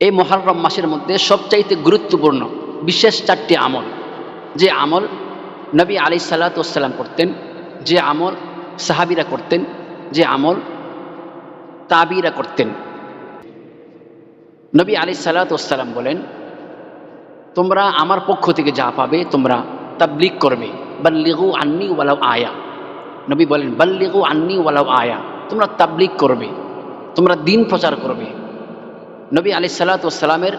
এই মহারম মাসের মধ্যে সবচাইতে গুরুত্বপূর্ণ বিশেষ চারটি আমল। যে আমল নবী আলি সাল্লাতাম করতেন, যে আমল সাহাবিরা করতেন, যে আমল তাবিরা করতেন। নবী আলি সাল্লাতাম বলেন, তোমরা আমার পক্ষ থেকে যা পাবে তোমরা তাবলিগ করবে। বাল্লিগু আন্নি ওয়ালাও আয়া। নবী বলেন, বাল্লিগু আন্নি ওয়ালাও আয়া। তোমরা তাবলিগ করবে। তোমরা দিন প্রচার করবে। নবী আলি সাল্লাতামের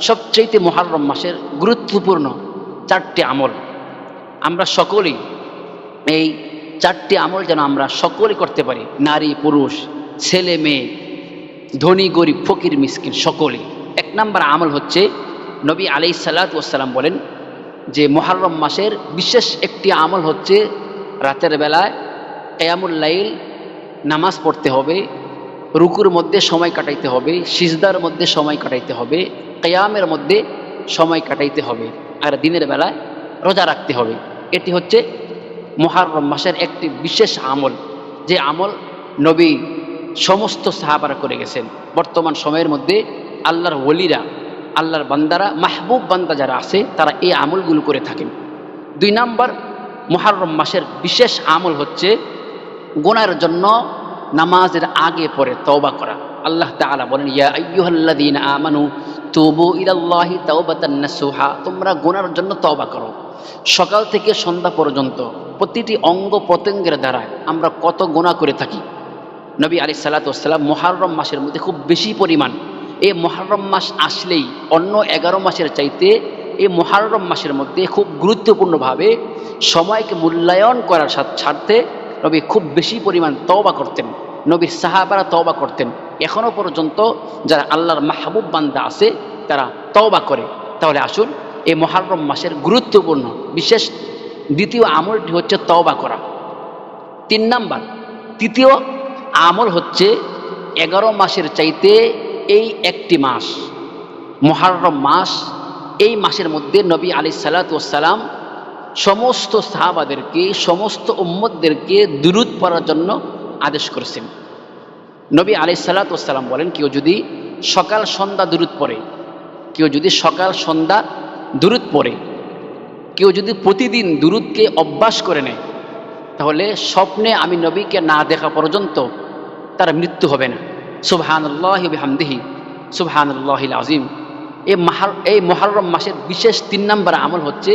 সবচেয়ে মহারম মাসের গুরুত্বপূর্ণ চারটি আমল। আমরা সকলেই এই চারটি আমল যেন আমরা সকলে করতে পারি। নারী, পুরুষ, ছেলে, মেয়ে, ধনী, গরিব, ফকির, মিসকিন, সকলেই। এক নম্বর আমল হচ্ছে নবী আলি সাল্লাতাম বলেন যে মহারম মাসের বিশেষ একটি আমল হচ্ছে রাতের বেলায় লাইল নামাজ পড়তে হবে। রুকুর মধ্যে সময় কাটাইতে হবে, সিজদার মধ্যে সময় কাটাইতে হবে, কেয়ামের মধ্যে সময় কাটাইতে হবে, আর দিনের বেলায় রোজা রাখতে হবে। এটি হচ্ছে মহারম মাসের একটি বিশেষ আমল, যে আমল নবী সমস্ত সাহাবারা করে গেছেন। বর্তমান সময়ের মধ্যে আল্লাহর ওলিরা, আল্লাহর বান্দারা, মাহবুব বান্দা যারা আছে, তারা এই আমলগুলো করে থাকেন। দুই নাম্বার মহারম মাসের বিশেষ আমল হচ্ছে, গোনার জন্য নামাজের আগে পরে তওবা করা। আল্লাহ তাআলা বলেন, ইয়া আইয়ুহাল্লাযীনা আমানু, তুবু ইলাল্লাহি তাওবাতান নাসুহা। তোমরা গোনার জন্য তওবা করো। সকাল থেকে সন্ধ্যা পর্যন্ত প্রতিটি অঙ্গ প্রত্যঙ্গের দ্বারা আমরা কত গোনা করে থাকি। নবী আলী সাল্লাতাম মহারম মাসের মধ্যে খুব বেশি পরিমাণ। এই মহারম মাস আসলেই অন্য এগারো মাসের চাইতে এই মহারম মাসের মধ্যে খুব গুরুত্বপূর্ণভাবে সময়কে মূল্যায়ন করার স্বার্থে নবী খুব বেশি পরিমাণ তওবা করতেন। নবীর সাহাবারা তওবা করতেন। এখনও পর্যন্ত যারা আল্লাহর মাহবুব বান্দা আছে, তারা তওবা করে। তাহলে আসুন, এই মহারম মাসের গুরুত্বপূর্ণ, বিশেষ দ্বিতীয় আমলটি হচ্ছে তওবা করা। তিন নাম্বার, তৃতীয় আমল হচ্ছে এগারো মাসের চাইতে এই একটি মাস। মহারম মাস, এই মাসের মধ্যে নবী আলি সাল্লাতাম সমস্ত সাহাবাদেরকে, সমস্ত উম্মদদেরকে দুরুদ পড়ার জন্য আদেশ করেছেন। নবী আলি সাল্লাতাম বলেন, কেউ যদি সকাল সন্ধ্যা দূরত পড়ে, কেউ যদি সকাল সন্ধ্যা দূরত পড়ে, কেউ যদি প্রতিদিন দূরতকে অভ্যাস করে নেয়, তাহলে স্বপ্নে আমি নবীকে না দেখা পর্যন্ত তার মৃত্যু হবে না। সুবহানুল্লাহ হামদিহি সুবহানুল্লাহিল আজিম এই মাহার, এই মহারম মাসের বিশেষ তিন নম্বর আমল হচ্ছে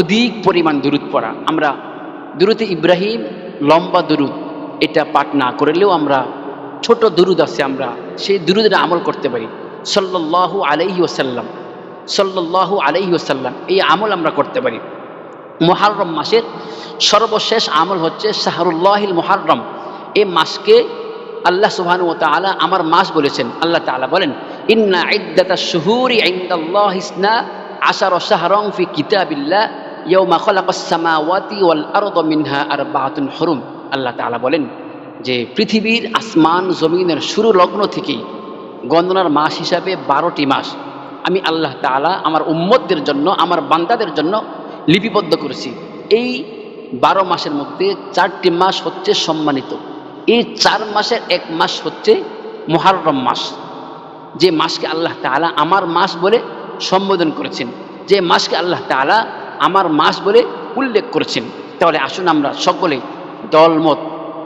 অধিক পরিমাণ দূরত পড়া। আমরা দুরুতে ইব্রাহিম লম্বা দুরুদ এটা পাঠ না করলেও আমরা, ছোট দুরুদ আছে আমরা, সেই দুরুদের আমল করতে পারি। সল্লাহ আলাইহি ওসাল্লাম সল্লাহ আলাইহি ওসাল্লাম এই আমল আমরা করতে পারি। মহারম মাসের সর্বশেষ আমল হচ্ছে শাহরুল্লাহিল মহারম এই মাসকে আল্লাহ সুবহানু ও তালা আমার মাস বলেছেন। আল্লাহ তালা বলেন, ইন্না ইদ্দাতা শুহুরি ইন্দাল্লাহ ইসনা আশার শাহরং ফি কিতাবিল্লাহ ইয়ৌমা খলাকাস সামাওয়াতি ওয়াল আরদ মিনহা আরবাতুন হুরুম। আল্লাহ তাআলা বলেন যে পৃথিবীর আসমান জমিনের শুরু লগ্ন থেকেই গণনার মাস হিসাবে বারোটি মাস আমি আল্লাহ তাআলা আমার উম্মতদের জন্য, আমার বান্দাদের জন্য লিপিবদ্ধ করেছি। এই বারো মাসের মধ্যে চারটি মাস হচ্ছে সম্মানিত। এই চার মাসের এক মাস হচ্ছে মহারম মাস। যে মাসকে আল্লাহ তাআলা আমার মাস বলে সম্বোধন করেছেন, যে মাসকে আল্লাহ তাআলা আমার মাস বলে উল্লেখ করেছেন। তাহলে আসুন আমরা সকলে দলমত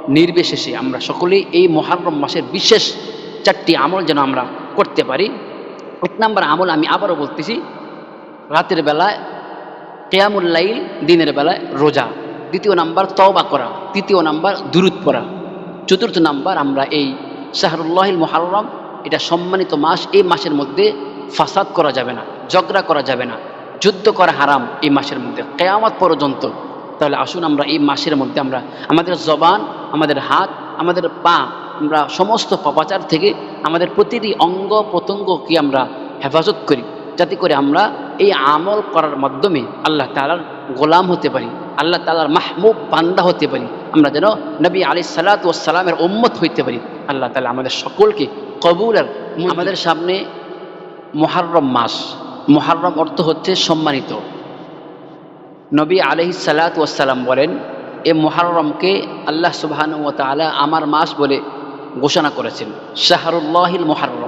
নির্বিশেষে আমরা সকলেই এই মহারম মাসের বিশেষ চারটি আমল যেন আমরা করতে পারি। এক নম্বর আমল আমি আবারও বলতেছি, রাতের বেলায় কেয়ামুল্লাইল দিনের বেলায় রোজা। দ্বিতীয় নাম্বার তওবা করা। তৃতীয় নাম্বার দুরুদ পড়া। চতুর্থ নাম্বার আমরা এই শাহরুল্লাহিল মহারম এটা সম্মানিত মাস, এই মাসের মধ্যে ফাসাদ করা যাবে না, ঝগড়া করা যাবে না। যুদ্ধ করা হারাম এই মাসের মধ্যে। কেয়ামত পর্যন্ত তাহলে আসুন আমরা এই মাসের মধ্যে আমরা আমাদের জবান, আমাদের হাত, আমাদের পা, আমরা সমস্ত পাপাচার থেকে আমাদের প্রতিটি অঙ্গ প্রত্যঙ্গকে আমরা হেফাজত করি, যাতে করে আমরা এই আমল করার মাধ্যমে আল্লাহ তালার গোলাম হতে পারি, আল্লাহ তালার মাহমুব বান্দা হতে পারি, আমরা যেন নবী আলি সাল্লাতামের ওম্মত হইতে পারি, আল্লাহ তালা আমাদের সকলকে কবুল আর আমাদের সামনে মহারম মাস মহারম অর্থ হচ্ছে সম্মানিত। নবী আলহি সাল্লাতাম বলেন, এ মহারমকে আল্লাহ সুবাহান ও তালা আমার মাস বলে ঘোষণা করেছেন, শাহরুল্লাহিল মহারম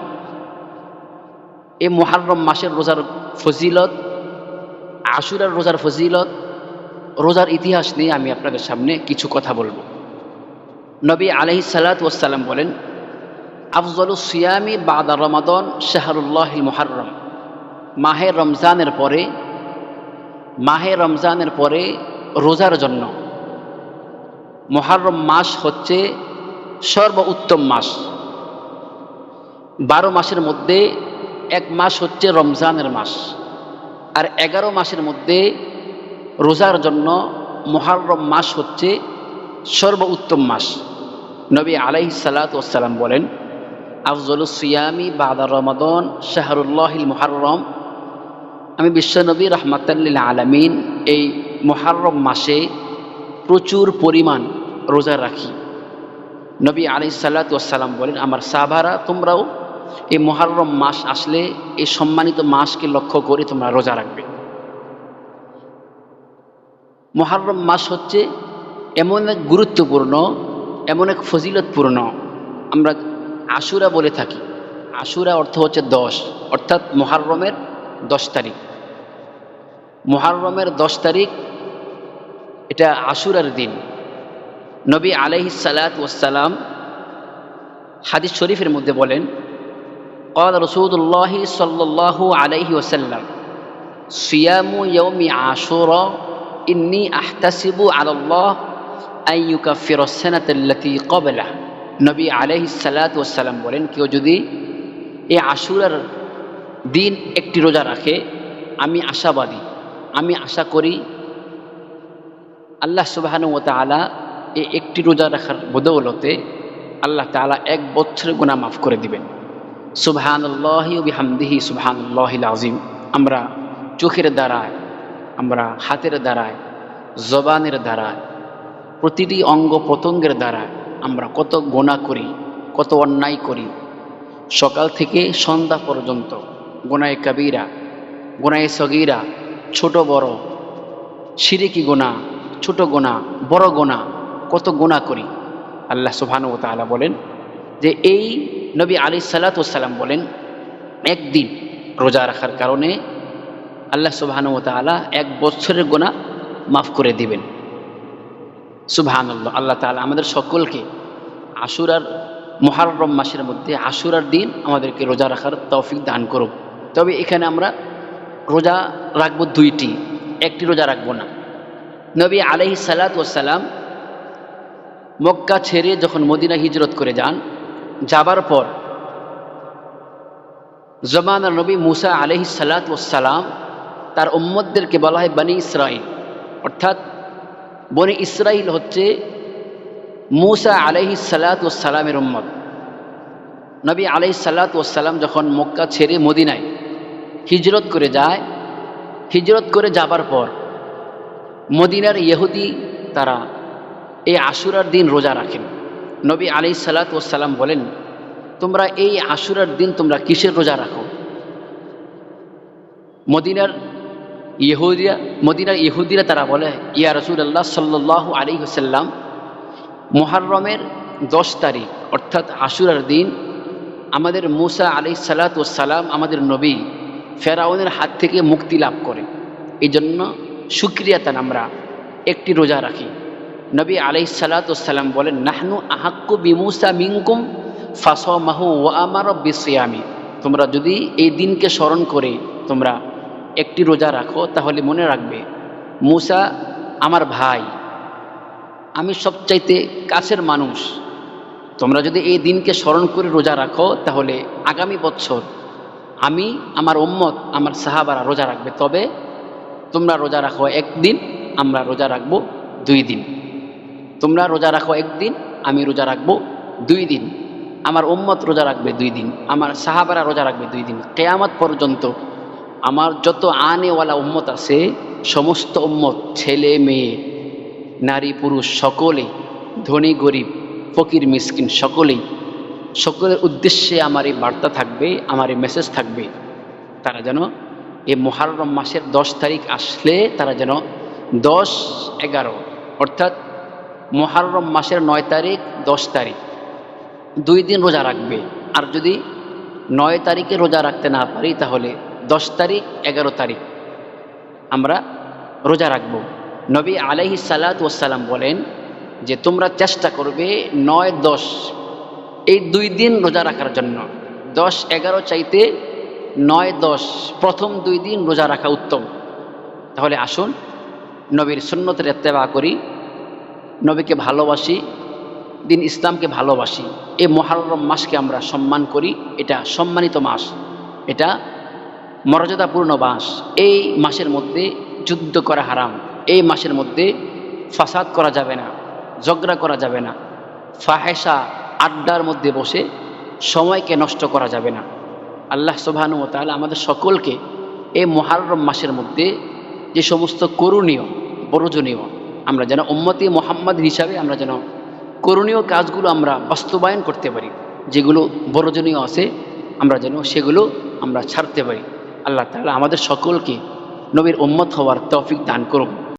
এ মহারম মাসের রোজার ফজিলত, আশুরার রোজার ফজিলত, রোজার ইতিহাস নিয়ে আমি আপনাদের সামনে কিছু কথা বলব। নবী আলহি সালাত ওসাল্লাম বলেন, আফজল সিয়ামি বাদা রমাদন শাহরুল্লাহ মুহাররম। মাহে রমজানের পরে মাহে রমজানের পরে রোজার জন্য। মহারম মাস হচ্ছে সর্ব উত্তম মাস। বারো মাসের মধ্যে এক মাস হচ্ছে রমজানের মাস। আর এগারো মাসের মধ্যে রোজার জন্য মহারম মাস হচ্ছে সর্ব উত্তম মাস। নবী আলাইহি ওসালাম বলেন আফজল সিয়ামি বাদা রমাদন শাহরুল্লাহিল মুহাররম আমি বিশ্বনবী রহমাতাল্লিল আলমিন এই মহারম মাসে প্রচুর পরিমাণ রোজা রাখি। নবী আলি সাল্লাতাম বলেন, আমার সাহাবারা, তোমরাও এই মহারম মাস আসলে এই সম্মানিত মাসকে লক্ষ্য করে তোমরা রোজা রাখবে। মহারম মাস হচ্ছে এমন এক গুরুত্বপূর্ণ, এমন এক ফজিলতপূর্ণ। আমরা আশুরা বলে থাকি। আশুরা অর্থ হচ্ছে দশ, অর্থাৎ মহারমের দশ তারিখ। মহারমের দশ তারিখ এটা আশুরার দিন নবী আলহি সালাত ওসালাম হাদিস শরীফের মধ্যে বলেন قال رسول الله صلى الله عليه وسلم صيام يوم عاشوراء إني أحتسب على الله أن يكفر السنة التي قبله নবী আলহি সালাত ওসালাম বলেন কেউ যদি এই আশুরার দিন একটি রোজা রাখে আমি আশাবাদী আমি আশা করি আল্লাহ সুবাহানু তালা এই একটি রোজা রাখার বদৌলতে আল্লাহ তালা এক বছরের গুণা মাফ করে দিবেন। সুবহান আল্লাহি বিহামদিহি সুবহান আল্লাহিল আজিম আমরা চোখের দ্বারায়, আমরা হাতের দ্বারায়, জবানের দ্বারায়, প্রতিটি অঙ্গ প্রত্যঙ্গের দ্বারায় আমরা কত গোনা করি, কত অন্যায় করি। সকাল থেকে সন্ধ্যা পর্যন্ত গোনায় কাবিরা গোনায় সগিরা ছোট বড়। সিরিকি গোনা? ছোট গোনা, বড় গোনা, কত গোনা করি? আল্লাহ সুবহানু ও তাআলা বলেন যে এই নবী আলী সাল্লাতাম বলেন, একদিন রোজা রাখার কারণে আল্লাহ সুবহানু ও তাআলা এক বছরের গোনা মাফ করে দিবেন। সুবহান আল্লাহ আল্লাহ তাআলা আমাদের সকলকে আশুরার মহারম মাসের মধ্যে আশুরার দিন আমাদেরকে রোজা রাখার তৌফিক দান করুক। তবে এখানে আমরা রোজা রাখব দুইটি, একটি রোজা রাখব না। নবী আলহি সালাতাম মক্কা ছেড়ে যখন মদিনা হিজরত করে যান, যাবার পর জমানার নবী মুসা আলহি সালাতাম তার উম্মদদেরকে বলা হয় বনি ইসরাইল অর্থাৎ বনি ইসরাইল হচ্ছে মুসা আলহি সালাতামের উম্মদ নবী আলহি সাল্লাতাম যখন মক্কা ছেড়ে মদিনায় হিজরত করে যায়। হিজরত করে যাবার পর মদিনার ইহুদি তারা এই আশুরার দিন রোজা রাখেন। নবী আলি সালাতাম বলেন, তোমরা এই আশুরার দিন তোমরা কিসের রোজা রাখো? মদিনার ইহুদিয়া মদিনার ইহুদিরা তারা বলে, ইয়া রসুল্লাহ সাল্লাহ আলী হুসাল্লাম মোহারমের দশ তারিখ, অর্থাৎ আশুরার দিন, আমাদের মুসা আলি সালাতাম আমাদের নবী ফেরাউনের হাত থেকে মুক্তি লাভ করে। এই জন্য সুক্রিয়াতান আমরা একটি রোজা রাখি। নবী আলাই সালাতাম বলেন, নাহনু আহাক্কু বিমুসা মিঙ্কুম ফাস মাহু ও আমার বিসিয়ামি। তোমরা যদি এই দিনকে স্মরণ করে তোমরা একটি রোজা রাখো, তাহলে মনে রাখবে, মুসা আমার ভাই, আমি সবচাইতে কাছের মানুষ। তোমরা যদি এই দিনকে স্মরণ করে রোজা রাখো, তাহলে আগামী বছর আমি, আমার উম্মত, আমার সাহাবারা রোজা রাখবে। তবে তোমরা রোজা রাখো একদিন, আমরা রোজা রাখব দুই দিন। তোমরা রোজা রাখো একদিন, আমি রোজা রাখব দুই দিন। আমার উম্মত রোজা রাখবে দুই দিন, আমার সাহাবারা রোজা রাখবে দুই দিন। কেয়ামত পর্যন্ত আমার যত আনেওয়ালা উম্মত আছে, সমস্ত উম্মত ছেলে, মেয়ে, নারী, পুরুষ সকলে ধনী, গরিব, ফকির, মিসকিন, সকলেই সকলের উদ্দেশ্যে আমার এই বার্তা থাকবে, আমার এই মেসেজ থাকবে। তারা যেন এই মহারম মাসের দশ তারিখ আসলে তারা যেন দশ এগারো, অর্থাৎ মহারম মাসের নয় তারিখ, দশ তারিখ। দুই দিন রোজা রাখবে। আর যদি নয় তারিখে রোজা রাখতে না পারি, তাহলে দশ তারিখ, এগারো তারিখ আমরা রোজা রাখব। নবী আলাইহি সালাত ওয়াসালাম বলেন যে, তোমরা চেষ্টা করবে নয় দশ এই দুই দিন রোজা রাখার জন্য। দশ, এগারো চাইতে নয়, দশ, প্রথম দুই দিন রোজা রাখা উত্তম। তাহলে আসুন, নবীর সুন্নতের এত্তেবা করি, নবীকে ভালোবাসি, দিন ইসলামকে ভালোবাসি। এই মহারম মাসকে আমরা সম্মান করি, এটা সম্মানিত মাস, এটা মর্যাদাপূর্ণ মাস। এই মাসের মধ্যে যুদ্ধ করা হারাম, এই মাসের মধ্যে ফাসাদ করা যাবে না, ঝগড়া করা যাবে না। ফাহেসা আড্ডার মধ্যে বসে সময়কে নষ্ট করা যাবে না। আল্লাহ সুবহানু ও তাআলা আমাদের সকলকে এই মহারম মাসের মধ্যে যে সমস্ত করণীয়, বরজনীয়, আমরা যেন উম্মতি মোহাম্মদ হিসাবে আমরা যেন করণীয় কাজগুলো আমরা বাস্তবায়ন করতে পারি, যেগুলো বরজনীয় আছে, আমরা যেন সেগুলো আমরা ছাড়তে পারি। আল্লাহ তাআলা আমাদের সকলকে নবীর উম্মত হওয়ার তৌফিক দান করুন।